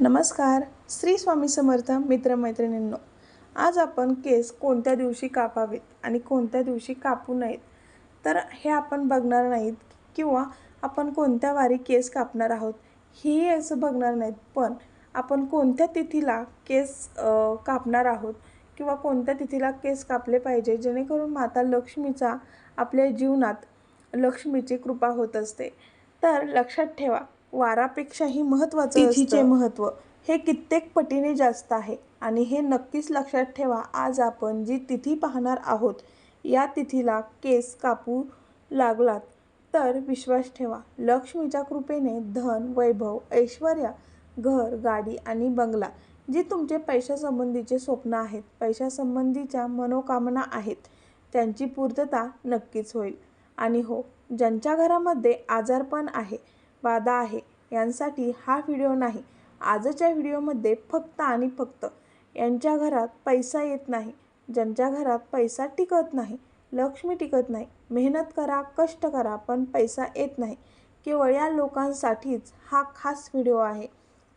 नमस्कार. श्री स्वामी समर्थ मित्रमैत्रिणींनो आज आपण केस कोणत्या दिवशी कापावेत आणि कोणत्या दिवशी कापू नयेत? तर हे आपण बघणार नाहीत किंवा आपण कोणत्या वारी केस कापणार आहोत हेही असं बघणार नाहीत पण आपण कोणत्या तिथीला केस कापणार आहोत किंवा कोणत्या तिथीला केस कापले पाहिजे जेणेकरून माता लक्ष्मीचा आपल्या जीवनात लक्ष्मीची कृपा होत असते. तर लक्षात ठेवा वारापेक्षाही महत्त्वाचं तिथीचे महत्त्व. हे कित्येक पटीने जास्त आहे आणि हे नक्कीच लक्षात ठेवा आज आपण जी तिथी पाहणार आहोत या तिथीला केस कापू लागलात तर विश्वास ठेवा लक्ष्मीच्या कृपेने धन वैभव ऐश्वर घर गाडी आणि बंगला जी तुमचे पैशासंबंधीचे स्वप्न आहेत पैशासंबंधीच्या मनोकामना आहेत त्यांची पूर्तता नक्कीच होईल. आणि हो ज्यांच्या घरामध्ये आजारपण आहे बाधा आहे. यांसाठी हा व्हिडिओ नाही. आजच्या व्हिडिओमध्ये फक्त आणि फक्त यांच्या घरात पैसा येत नाही. ज्यांच्या घरात पैसा टिकत नाही लक्ष्मी टिकत नाही. मेहनत करा कष्ट करा पण पैसा येत नाही. केवळ या लोकांसाठीच हा खास व्हिडिओ आहे.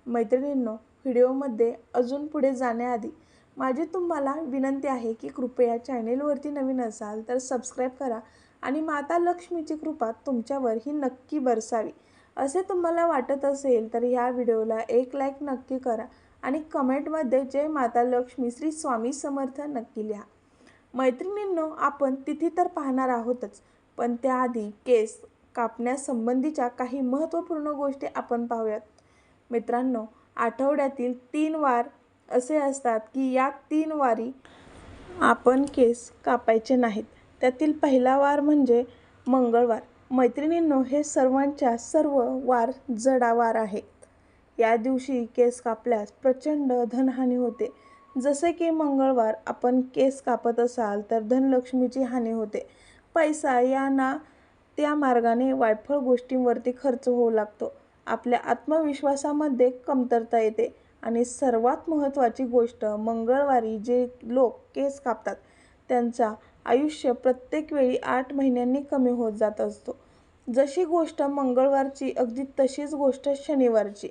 मैत्रिणींनो व्हिडिओमध्ये अजून पुढे जाण्याआधी माझी तुम्हाला विनंती आहे की कृपया चॅनेलवरती नवीन असाल तर सबस्क्राईब करा आणि माता लक्ष्मीची कृपा तुमच्यावर ही नक्की बरसावी. असे तुम्हाला वाटत असेल तर ह्या व्हिडिओला एक लाईक नक्की करा आणि कमेंटमध्ये जय माता लक्ष्मी श्री स्वामी समर्थ नक्की लिहा. मैत्रिणींनो आपण तिथी तर पाहणार आहोतच पण त्याआधी केस कापण्यासंबंधीच्या काही महत्त्वपूर्ण गोष्टी आपण पाहूयात. मित्रांनो आठवड्यातील तीन वार असे असतात की या तीन वारी आपण केस कापायचे नाहीत. त्यातील पहिला वार म्हणजे मंगळवार. मैत्रिणींनो हे सर्वांच्या सर्व वार जडावार आहेत. या दिवशी केस कापल्यास प्रचंड धनहानी होते. जसे की मंगळवार आपण केस कापत असाल तर धनलक्ष्मीची हानी होते. पैसा या ना त्या मार्गाने वायफळ गोष्टींवरती खर्च होऊ लागतो. आपल्या आत्मविश्वासामध्ये कमतरता येते. आणि सर्वात महत्त्वाची गोष्ट मंगळवारी जे लोक केस कापतात त्यांचा आयुष्य प्रत्येक वेळी आठ महिन्यांनी कमी होत जात असतो. जशी गोष्ट मंगळवारची अगदी तशीच गोष्ट शनिवारची.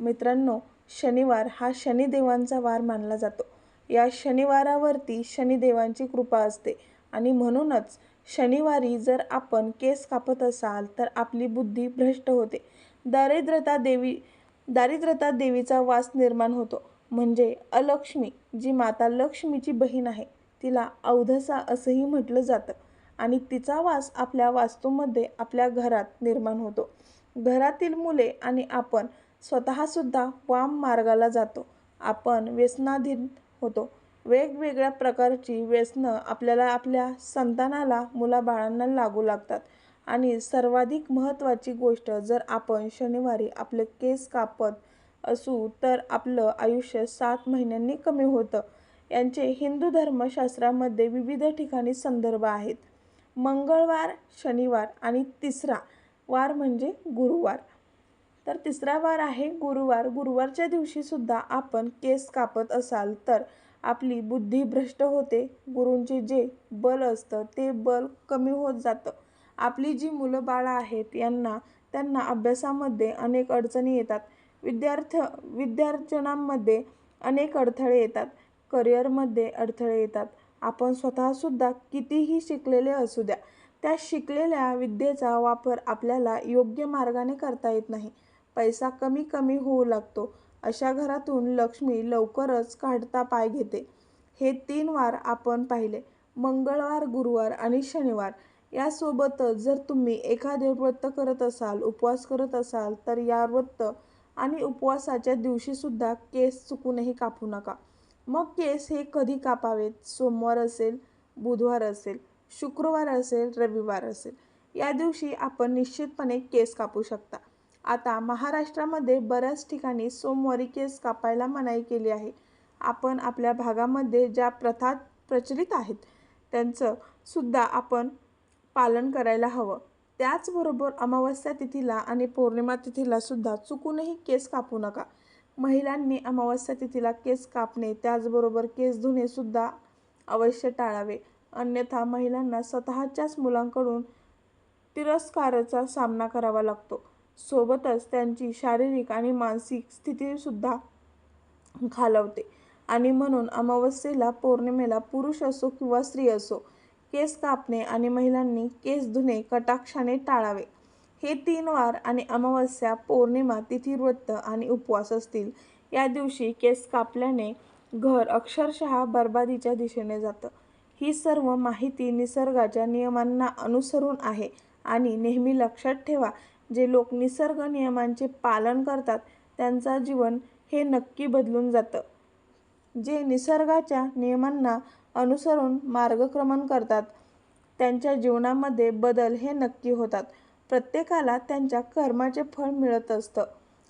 मित्रांनो शनिवार हा शनिदेवांचा वार मानला जातो. या शनिवारावरती शनिदेवांची कृपा असते. आणि म्हणूनच शनिवारी जर आपण केस कापत असाल तर आपली बुद्धी भ्रष्ट होते. दारिद्रता देवी दारिद्रता देवीचा वास निर्माण होतो. म्हणजे अलक्ष्मी जी माता लक्ष्मीची बहीण आहे. तिला अवधसा असंही म्हटलं जातं आणि तिचा वास आपल्या वास्तूमध्ये आपल्या घरात निर्माण होतो. घरातील मुले आणि आपण स्वतःसुद्धा वाम मार्गाला जातो. आपण व्यसनाधीन होतो. वेगवेगळ्या प्रकारची व्यसनं आपल्याला आपल्या संतानाला मुलाबाळांना लागू लागतात. आणि सर्वाधिक महत्त्वाची गोष्ट जर आपण शनिवारी आपले केस कापत असू तर आपलं आयुष्य सात महिन्यांनी कमी होतं. यांचे हिंदू धर्मशास्त्रामध्ये विविध ठिकाणी संदर्भ आहेत. मंगळवार शनिवार आणि तिसरा वार म्हणजे गुरुवार. तर तिसरा वार आहे गुरुवार. गुरुवारच्या दिवशीसुद्धा आपण केस कापत असाल तर आपली बुद्धी भ्रष्ट होते. गुरूंचे जे बल असतं ते बल कमी होत जातं. आपली जी मुलं बाळं आहेत यांना त्यांना अभ्यासामध्ये अनेक अडचणी येतात. विद्यार्थ विद्यार्जनांमध्ये अनेक अडथळे येतात. करिअरमध्ये अडथळे येतात. आपण स्वतःसुद्धा कितीही शिकलेले असू द्या त्या शिकलेल्या विद्येचा वापर आपल्याला योग्य मार्गाने करता येत नाही. पैसा कमी कमी होऊ लागतो. अशा घरातून लक्ष्मी लवकरच काढता पाय घेते. हे तीन वार आपण पाहिले मंगळवार गुरुवार आणि शनिवार. यासोबतच जर तुम्ही एखादे व्रत करत असाल उपवास करत असाल तर या व्रत आणि उपवासाच्या दिवशीसुद्धा केस चुकूनही कापू नका. मग केस हे कधी कापावेत? सोमवार असेल बुधवार असेल शुक्रवार असेल रविवार असेल. या दिवशी आपण निश्चितपणे केस कापू शकता. आता महाराष्ट्रामध्ये बऱ्याच ठिकाणी सोमवारी केस कापायला मनाई केली आहे. आपण आपल्या भागामध्ये ज्या प्रथा प्रचलित आहेत त्यांचं सुद्धा आपण पालन करायला हवं. त्याचबरोबर अमावस्या तिथीला आणि पौर्णिमा तिथीला सुद्धा चुकूनही केस कापू नका. महिलांनी अमावस्या तिथीला केस कापणे त्याचबरोबर केस धुणे सुद्धा अवश्य टाळावे. अन्यथा महिलांना स्वतःच्याच मुलांकडून तिरस्काराचा सामना करावा लागतो. सोबतच त्यांची शारीरिक आणि मानसिक स्थितीसुद्धा घालवते आणि म्हणून अमावस्येला पौर्णिमेला पुरुष असो किंवा स्त्री असो केस कापणे आणि महिलांनी केस धुणे कटाक्षाने टाळावे. हे तीन वार आणि अमावस्या पौर्णिमा तिथी व्रत आणि उपवास असतील. या दिवशी केस कापल्याने घर अक्षरशः बर्बादीच्या दिशेने जातं. ही सर्व माहिती निसर्गाच्या नियमांना अनुसरून आहे आणि नेहमी लक्षात ठेवा जे लोक निसर्ग नियमांचे पालन करतात त्यांचं जीवन हे नक्की बदलून जातं. जे निसर्गाच्या नियमांना अनुसरून मार्गक्रमण करतात त्यांच्या जीवनामध्ये बदल हे नक्की होतात. प्रत्येकाला त्यांच्या कर्माचे फळ मिळत असतं.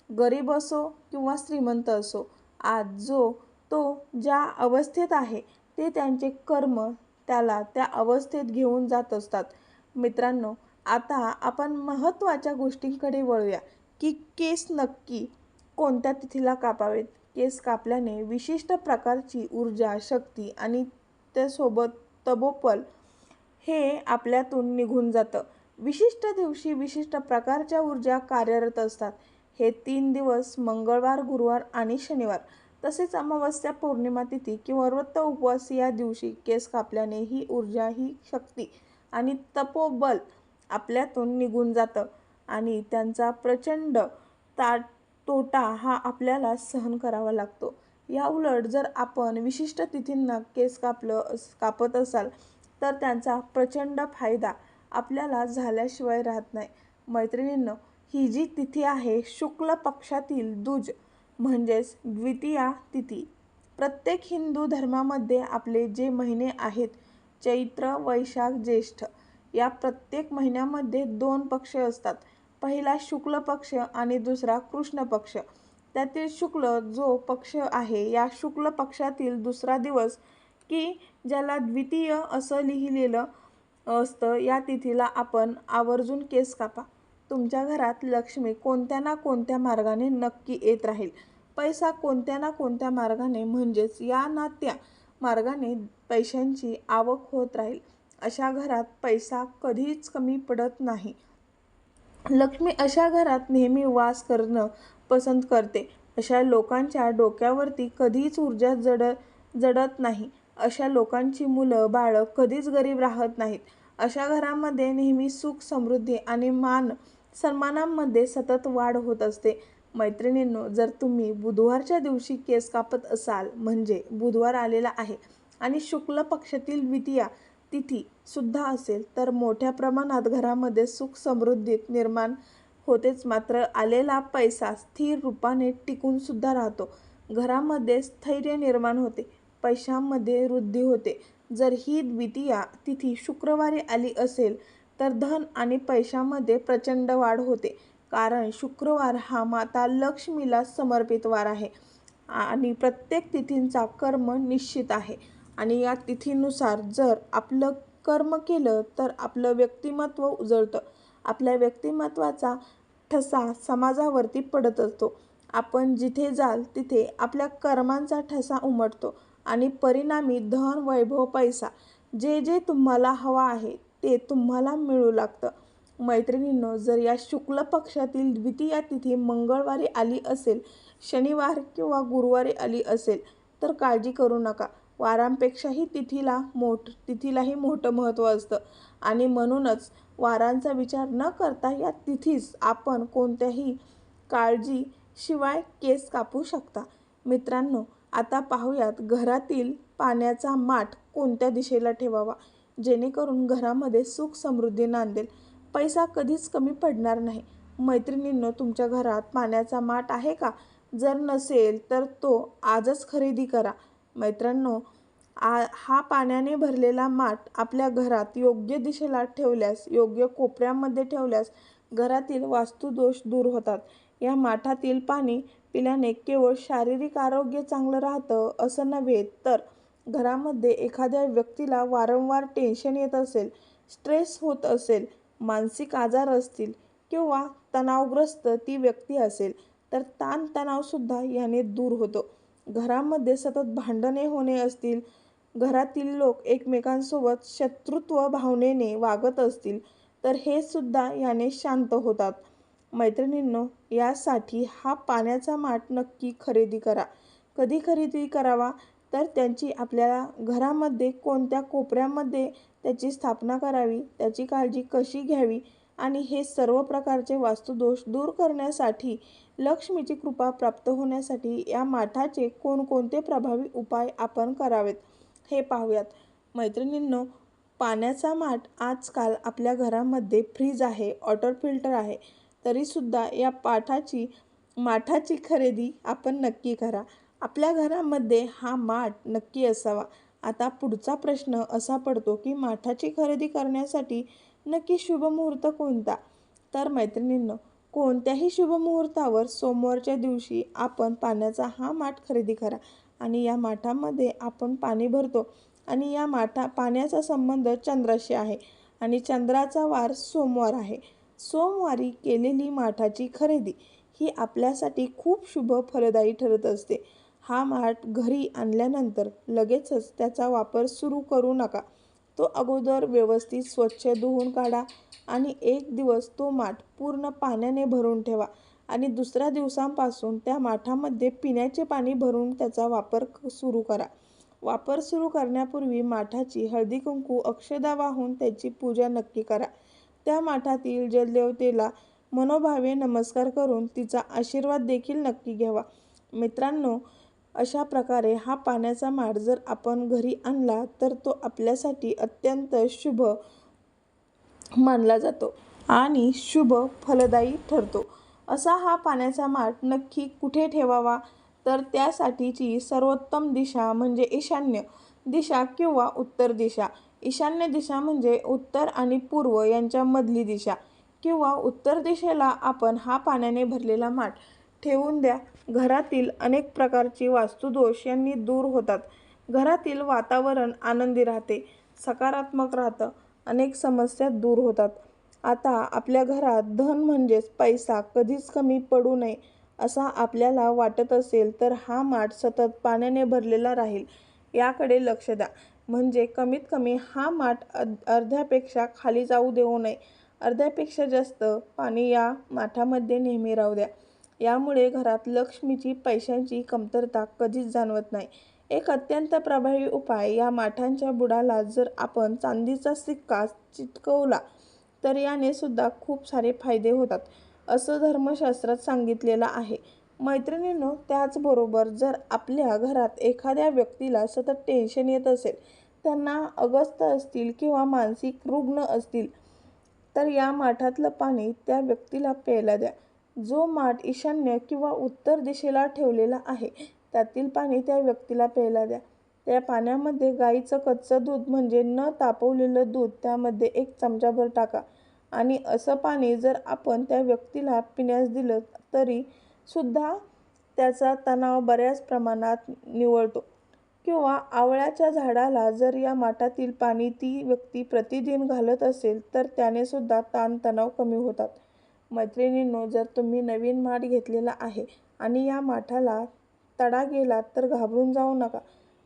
गरीब असो किंवा श्रीमंत असो आज जो तो ज्या अवस्थेत आहे ते त्यांचे कर्म त्याला त्या अवस्थेत घेऊन जात असतात. मित्रांनो आता आपण महत्त्वाच्या गोष्टींकडे वळूया की केस नक्की कोणत्या तिथीला कापावेत? केस कापल्याने विशिष्ट प्रकारची ऊर्जा शक्ती आणि त्यासोबत तबोपल हे आपल्यातून निघून जातं. विशिष्ट दिवशी विशिष्ट प्रकारच्या ऊर्जा कार्यरत असतात. हे तीन दिवस मंगळवार गुरुवार आणि शनिवार तसेच अमावस्या पौर्णिमा तिथी किंवा व्रत उपवास या दिवशी केस कापल्याने ही ऊर्जा ही शक्ती आणि तपोबल आपल्यातून निघून जातं आणि त्यांचा प्रचंड ता तोटा हा आपल्याला सहन करावा लागतो. या उलट जर आपण विशिष्ट तिथींना केस कापलं अस कापत असाल तर त्यांचा प्रचंड फायदा आपल्याला झाल्याशिवाय राहत नाही. मैत्रिणींनो ही जी तिथी आहे शुक्ल पक्षातील दुज म्हणजेच द्वितीया तिथी. प्रत्येक हिंदू धर्मामध्ये आपले जे महिने आहेत चैत्र वैशाख ज्येष्ठ या प्रत्येक महिन्यामध्ये दोन पक्ष असतात. पहिला शुक्ल पक्ष आणि दुसरा कृष्ण पक्ष. त्यातील शुक्ल जो पक्ष आहे या शुक्ल पक्षातील दुसरा दिवस की ज्याला द्वितीय असं लिहिलेलं असतं या तिथीला आपण आवर्जून केस कापा. तुमच्या घरात लक्ष्मी कोणत्या ना कोणत्या मार्गाने नक्की येत राहील. पैसा कोणत्या ना कोणत्या मार्गाने म्हणजेच या ना त्या मार्गाने पैशांची आवक होत राहील. अशा घरात पैसा कधीच कमी पडत नाही. लक्ष्मी अशा घरात नेहमी वास करणं पसंत करते. अशा लोकांच्या डोक्यावरती कधीच ऊर्जा जड जडत नाही. अशा लोकांची मुलं बाळं कधीच गरीब राहत नाहीत. अशा घरामध्ये नेहमी सुख समृद्धी आणि मान सन्मानांमध्ये सतत वाढ होत असते. मैत्रिणींनो जर तुम्ही बुधवारच्या दिवशी केस कापत असाल म्हणजे बुधवार आलेला आहे आणि शुक्ल पक्षातील द्वितीया तिथी सुद्धा असेल तर मोठ्या प्रमाणात घरामध्ये सुख समृद्धीत निर्माण होतेच. मात्र आलेला पैसा स्थिर रूपाने टिकून सुद्धा राहतो. घरामध्ये स्थैर्य निर्माण होते. पैशांमध्ये वृद्धी होते. जर ही द्वितीया तिथी शुक्रवारी आली असेल तर धन आणि पैशामध्ये प्रचंड वाढ होते. कारण शुक्रवार हा माता लक्ष्मीला समर्पित वार आहे आणि प्रत्येक तिथींचा कर्म निश्चित आहे. आणि या तिथीनुसार जर आपलं कर्म केलं तर आपलं व्यक्तिमत्व उजळतं. आपल्या व्यक्तिमत्वाचा ठसा समाजावरती पडत असतो. आपण जिथे जाल तिथे आपल्या कर्मांचा ठसा उमटतो. आणि परिणामी धन वैभव पैसा जे जे तुम्हाला हवा आहे ते तुम्हाला मिळू लागतं. मैत्रिणींनो जर या शुक्ल पक्षातील द्वितीया तिथी मंगळवारी आली असेल शनिवार किंवा गुरुवारी आली असेल तर काळजी करू नका. वारांपेक्षाही तिथीला मोठ तिथीलाही मोठं महत्त्व असतं. आणि म्हणूनच वारांचा विचार न करता या तिथीस आपण कोणत्याही काळजीशिवाय केस कापू शकता. मित्रांनो आता पाहूयात घरातील पाण्याचा माठ कोणत्या दिशेला ठेवावा? जेणेकरून घरामध्ये सुख समृद्धी नांदेल. पैसा कधीच कमी पडणार नाही. मैत्रिणींनो तुमच्या घरात पाण्याचा माठ आहे का? जर नसेल तर तो आजच खरेदी करा. मैत्रांनो आ हा पाण्याने भरलेला माठ आपल्या घरात योग्य दिशेला ठेवल्यास योग्य कोपऱ्यामध्ये ठेवल्यास घरातील वास्तुदोष दूर होतात. या माठातील पाणी पिल्याने केवळ शारीरिक आरोग्य चांगलं राहतं असं नव्हे तर घरामध्ये एखाद्या व्यक्तीला वारंवार टेन्शन येत असेल स्ट्रेस होत असेल मानसिक आजार असतील किंवा तणावग्रस्त ती व्यक्ती असेल तर ताणतणावसुद्धा याने दूर होतो. घरामध्ये सतत भांडणे होणे असतील घरातील लोक एकमेकांसोबत शत्रुत्व भावनेने वागत असतील तर हे सुद्धा याने शांत होतात. मैत्रिणींनो यासाठी हा पाण्याचा माठ नक्की खरेदी करा. कधी खरेदी करावा? तर त्यांची आपल्याला घरामध्ये कोणत्या कोपऱ्यामध्ये त्याची स्थापना करावी? त्याची काळजी कशी घ्यावी? आणि हे सर्व प्रकारचे वास्तुदोष दूर करण्यासाठी लक्ष्मीची कृपा प्राप्त होण्यासाठी या माठाचे कोणकोणते प्रभावी उपाय आपण करावेत हे पाहूयात. मैत्रिणींनो पाण्याचा माठ आजकाल आपल्या घरामध्ये फ्रीज आहे वॉटर फिल्टर आहे तरीसुद्धा या पाठाची माठाची खरेदी आपण नक्की करा. आपल्या घरामध्ये हा माठ नक्की असावा. आता पुढचा प्रश्न असा पडतो की माठाची खरेदी करण्यासाठी नक्की शुभ मुहूर्त कोणता? तर मैत्रिणींनो कोणत्याही शुभ मुहूर्तावर सोमवारच्या दिवशी आपण पाण्याचा हा माठ खरेदी करा आणि या माठामध्ये आपण पाणी भरतो. आणि या माठा पाण्याचा संबंध चंद्राशी आहे आणि चंद्राचा वार सोमवार आहे. सोमवारी केलेली माठाची खरेदी ही आपल्यासाठी खूप शुभ फलदायी ठरत असते. हा माठ घरी आणल्यानंतर लगेचच त्याचा वापर सुरू करू नका. तो अगोदर व्यवस्थित स्वच्छ धुवून काढा आणि एक दिवस तो माठ पूर्ण पाण्याने भरून ठेवा आणि दुसऱ्या दिवसांपासून त्या माठामध्ये पिण्याचे पाणी भरून त्याचा वापर सुरू करा. वापर सुरू करण्यापूर्वी माठाची हळदी कुंकू अक्षदा वाहून त्याची पूजा नक्की करा. त्या माठातील जलदेवतेला मनोभावे नमस्कार करून तिचा आशीर्वाद देखील नक्की घ्यावा. मित्रांनो अशा प्रकारे हा पाण्याचा माठ जर आपण घरी आणला तर तो आपल्यासाठी अत्यंत शुभ मानला जातो आणि शुभ फलदायी ठरतो. असा हा पाण्याचा माठ नक्की कुठे ठेवावा? तर त्यासाठीची सर्वोत्तम दिशा म्हणजे ईशान्य दिशा किंवा उत्तर दिशा. ईशान्य दिशा म्हणजे उत्तर आणि पूर्व यांच्यामधली दिशा किंवा उत्तर दिशेला आपण हा पाण्याने भरलेला माठ ठेवून द्या. घरातील अनेक प्रकारची वास्तुदोष यांनी दूर होतात. घरातील वातावरण आनंदी राहते सकारात्मक राहतं अनेक समस्या दूर होतात. आता आपल्या घरात धन म्हणजेच पैसा कधीच कमी पडू नये. असा आपल्याला वाटत असेल तर हा माठ सतत पाण्याने भरलेला राहील याकडे लक्ष द्या. म्हणजे कमीत कमी हा माठ अर्ध्यापेक्षा खाली जाऊ देऊ नये. अर्ध्यापेक्षा जास्त पाणी या माठामध्ये नेहमी राहू द्या. यामुळे घरात लक्ष्मीची पैशांची कमतरता कधीच जाणवत नाही. एक अत्यंत प्रभावी उपाय या माठांच्या बुडाला जर आपण चांदीचा सिक्का चिटकवला तर याने सुद्धा खूप सारे फायदे होतात. असं धर्मशास्त्रात सांगितलेलं आहे. मैत्रिणींनो त्याचबरोबर जर आपल्या घरात एखाद्या व्यक्तीला सतत टेन्शन येत असेल त्यांना अगस्त असतील किंवा मानसिक रुग्ण असतील तर या माठातलं पाणी त्या व्यक्तीला प्यायला द्या. जो माठ ईशान्य किंवा उत्तर दिशेला ठेवलेला आहे त्यातील पाणी त्या व्यक्तीला प्यायला द्या. त्या पाण्यामध्ये गाईचं कच्चं दूध म्हणजे न तापवलेलं दूध त्यामध्ये एक चमचाभर टाका. आणि असं पाणी जर आपण त्या व्यक्तीला पिण्यास दिलं तरी सुद्धा त्याचा तणाव बऱ्याच प्रमाणात निवळतो. किंवा आवळ्याच्या झाडाला जर या माठातील पाणी ती व्यक्ती प्रतिदिन घालत असेल तर त्याने सुद्धा ताणतणाव कमी होतात. मैत्रिणींनो जर तुम्ही नवीन माठ घेतलेला आहे आणि या माठाला तडा गेला तर घाबरून जाऊ नका.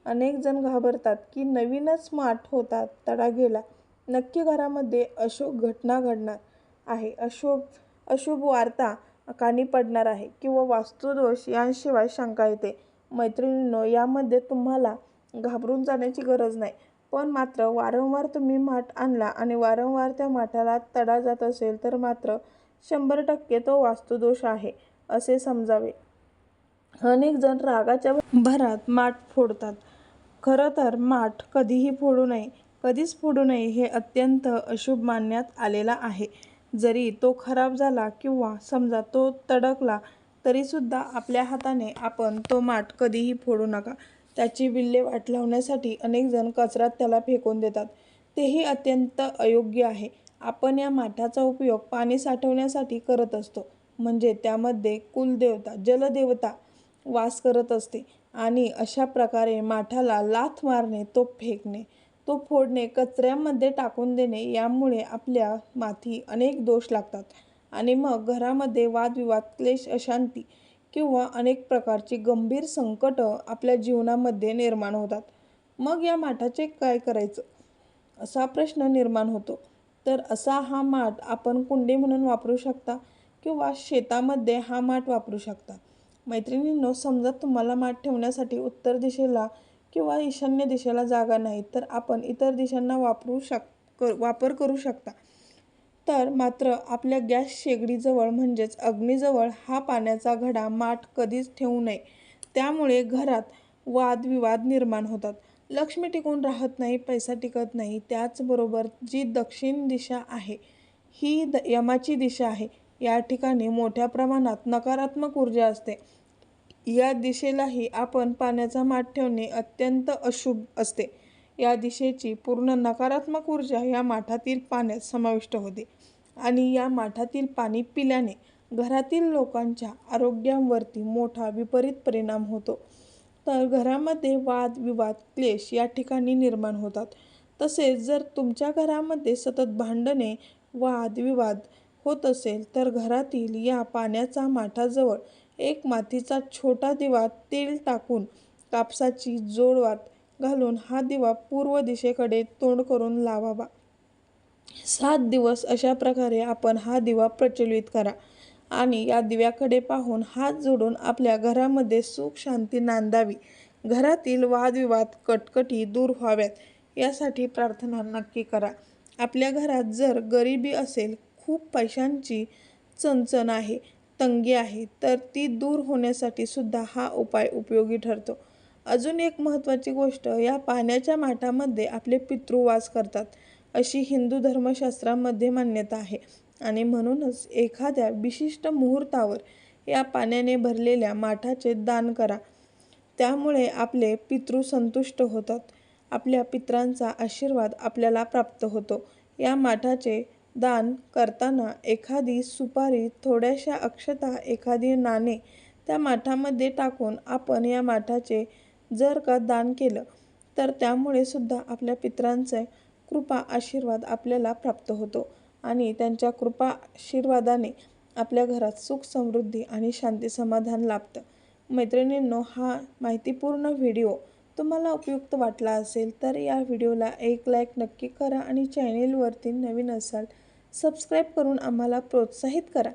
अनेक जण घाबरतात की नवीनच माठ होतात तडा गेला. नक्की घरामध्ये अशुभ घटना घडणार आहे. अशुभ अशुभ वार्ता कानी पडणार आहे किंवा वास्तुदोष यांशिवाय शंका येते. मैत्रिणींनो यामध्ये तुम्हाला घाबरून जाण्याची गरज नाही. पण मात्र वारंवार तुम्ही माठ आणला आणि वारंवार त्या माठाला तडा जात असेल तर मात्र शंभर टक्के तो वास्तुदोष आहे असे समजावे. अनेक जण रागाच्या भरात माठ फोडतात. खरं तर माठ कधीही फोडू नये. कधीच फोडू नये हे अत्यंत अशुभ मानण्यात आलेला आहे. जरी तो खराब झाला किंवा समजा तो तडकला तरीसुद्धा आपल्या हाताने आपण तो माठ कधीही फोडू नका. त्याची विल्हेवाट लावण्यासाठी अनेक जण कचऱ्यात त्याला फेकून देतात. तेही अत्यंत अयोग्य आहे. आपण या माठाचा उपयोग पाणी साठवण्यासाठी करत असतो. म्हणजे त्यामध्ये कुलदेवता जलदेवता वास करत असते आणि अशा प्रकारे माठाला लाथ मारणे तो फेकणे. तो फोडणे कचऱ्यामध्ये टाकून देणे यामुळे आपल्या माथी अनेक दोष लागतात. आणि मग घरामध्ये वादविवाद क्लेश अशांती किंवा अनेक प्रकारची गंभीर संकटं आपल्या जीवनामध्ये निर्माण होतात. मग या माठाचे काय करायचं? असा प्रश्न निर्माण होतो. तर असा हा माठ आपण कुंडी म्हणून वापरू शकता किंवा शेतामध्ये हा माठ वापरू शकता. मैत्रिणींनो समजा तुम्हाला माठ ठेवण्यासाठी उत्तर दिशेला किंवा ईशान्य दिशेला जागा नाही तर आपण इतर दिशांना वापरू शक कर वापर करू शकता. तर मात्र आपल्या गॅस शेगडीजवळ म्हणजेच अग्नीजवळ हा पाण्याचा घडा माठ कधीच ठेवू नये. त्यामुळे घरात वादविवाद निर्माण होतात. लक्ष्मी टिकून राहत नाही पैसा टिकत नाही त्याचबरोबर जी दक्षिण दिशा आहे ही द यमाची दिशा आहे या ठिकाणी मोठ्या प्रमाणात नकारात्मक ऊर्जा असते. या दिशेलाही आपण पाण्याचा माठ ठेवणे अत्यंत अशुभ असते. या दिशेची पूर्ण नकारात्मक ऊर्जा या माठातील पाण्यात समाविष्ट होते आणि या माठातील पाणी पिल्याने घरातील लोकांच्या आरोग्यावरती मोठा विपरीत परिणाम होतो. तर घरामध्ये वाद विवाद क्लेश या ठिकाणी निर्माण होतात. तसेच जर तुमच्या घरामध्ये सतत भांडणे वाद विवाद होत असेल तर घरातील या पाण्याचा माठाजवळ एक मातीचा छोटा दिवा तेल टाकून कापसाची जोडवात घालून हा दिवा पूर्व दिशेकडे तोंड करून लावावा. सात दिवस अशा प्रकारे आपण हा दिवा प्रचलित करा आणि या दिव्याकडे पाहून हात जोडून आपल्या घरामध्ये सुख शांती नांदावी. घरातील वादविवाद कटकटी दूर व्हाव्यात यासाठी प्रार्थना नक्की करा. आपल्या घरात जर गरिबी असेल खूप पैशांची चणचण आहे. तंगी आहे तर ती दूर होण्यासाठी सुद्धा हा उपाय उपयोगी ठरतो. अजून एक महत्त्वाची गोष्ट या पाण्याच्या माठामध्ये आपले पितृ वास करतात अशी हिंदू धर्मशास्त्रामध्ये मान्यता आहे. आणि म्हणूनच एखाद्या विशिष्ट मुहूर्तावर या पाण्याने भरलेल्या माठाचे दान करा. त्यामुळे आपले पितृ संतुष्ट होतात. आपल्या पित्रांचा आशीर्वाद आपल्याला प्राप्त होतो. या माठाचे दान करताना एखादी सुपारी थोड्याशा अक्षता एखादी नाणे त्या माठामध्ये टाकून आपण या माठाचे जर का दान केलं तर त्यामुळे सुद्धा आपल्या पित्रांचे कृपा आशीर्वाद आपल्याला प्राप्त होतो आणि त्यांच्या कृपा आशीर्वादाने आपल्या घरात सुख समृद्धी आणि शांती समाधान लाभतं. मैत्रिणींनो हा माहितीपूर्ण व्हिडिओ तुम्हाला उपयुक्त वाटला असेल तर या व्हिडिओला एक लाईक नक्की करा आणि चॅनेलवरती नवीन असाल सबस्क्राईब करून आम्हाला प्रोत्साहित करा.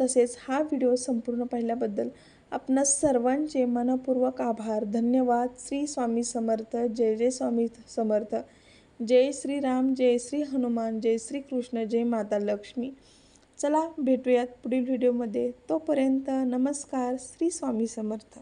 तसेच हा व्हिडिओ संपूर्ण पाहिल्याबद्दल आपणा सर्वांचे मनपूर्वक आभार. धन्यवाद. श्री स्वामी समर्थ. जय जय स्वामी समर्थ. जय श्री राम. जय श्री हनुमान. जय श्री कृष्ण. जय माता लक्ष्मी. चला भेटूयात पुढील व्हिडिओमध्ये. तोपर्यंत नमस्कार. श्री स्वामी समर्थ.